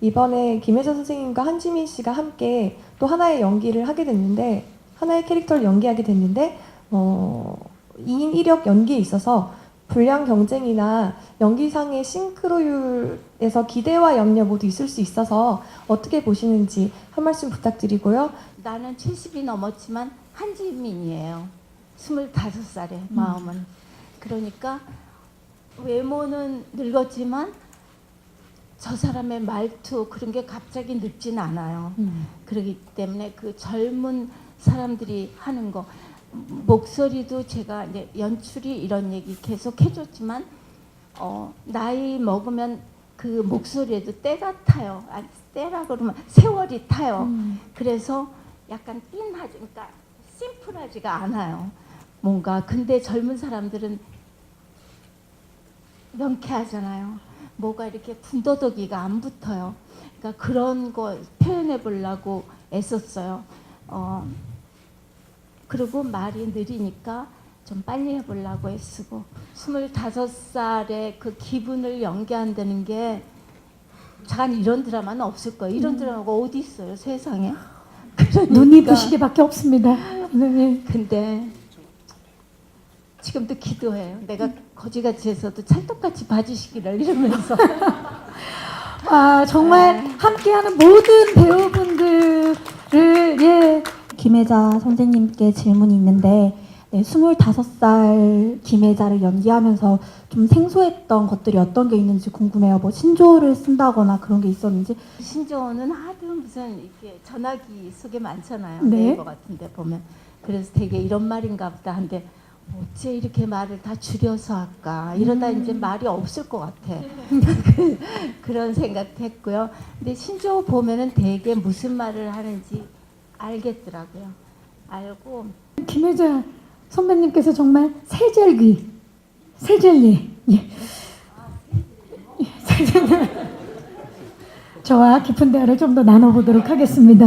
이번에 김혜자 선생님과 한지민 씨가 함께 또 하나의 연기를 하게 됐는데 하나의 캐릭터를 연기하게 됐는데 어, 2인 1역 연기에 있어서 분량 경쟁이나 연기상의 싱크로율에서 기대와 염려 모두 있을 수 있어서 어떻게 보시는지 한 말씀 부탁드리고요. 나는 70이 넘었지만 한지민이에요. 25살에 마음은. 그러니까 외모는 늙었지만 저 사람의 말투 그런 게 갑자기 늙진 않아요. 그렇기 때문에 그 젊은 사람들이 하는 거 목소리도 제가 이제 연출이 이런 얘기 계속 해줬지만 어, 나이 먹으면 그 목소리에도 때가 타요. 아, 때라 그러면 세월이 타요. 그래서 약간 띵하지, 그러니까 심플하지가 않아요. 뭔가 근데 젊은 사람들은 명쾌하잖아요. 뭐가 이렇게 군더더기가 안 붙어요. 그러니까 그런 거 표현해 보려고 애썼어요. 어, 그리고 말이 느리니까 좀 빨리 해보려고 애쓰고 25살에 그 기분을 연기한다는 게 잠깐 이런 드라마는 없을 거예요. 이런 드라마가 어디 있어요 세상에. 그러니까. 눈이 부시게밖에 없습니다. 네. 근데 지금도 기도해요. 내가 거지같이 해서도 찰떡같이 봐주시기를 이러면서 아 정말 함께하는 모든 배우분들을 예 김혜자 선생님께 질문이 있는데 네, 25살 김혜자를 연기하면서 좀 생소했던 것들이 어떤 게 있는지 궁금해요. 뭐 신조어를 쓴다거나 그런 게 있었는지 신조어는 하도 무슨 이렇게 전화기 속에 많잖아요. 네. 네이버 같은데 보면 그래서 되게 이런 말인가 보다 한데 어째 이렇게 말을 다 줄여서 할까 이러다 이제 말이 없을 것 같아 그- 그런 생각했고요. 근데 신조어 보면은 되게 무슨 말을 하는지 알겠더라고요. 알고 김혜자 선배님께서 정말 세절귀 세젤리 예. 예, 세젤리. 저와 깊은 대화를 좀 더 나눠보도록 하겠습니다.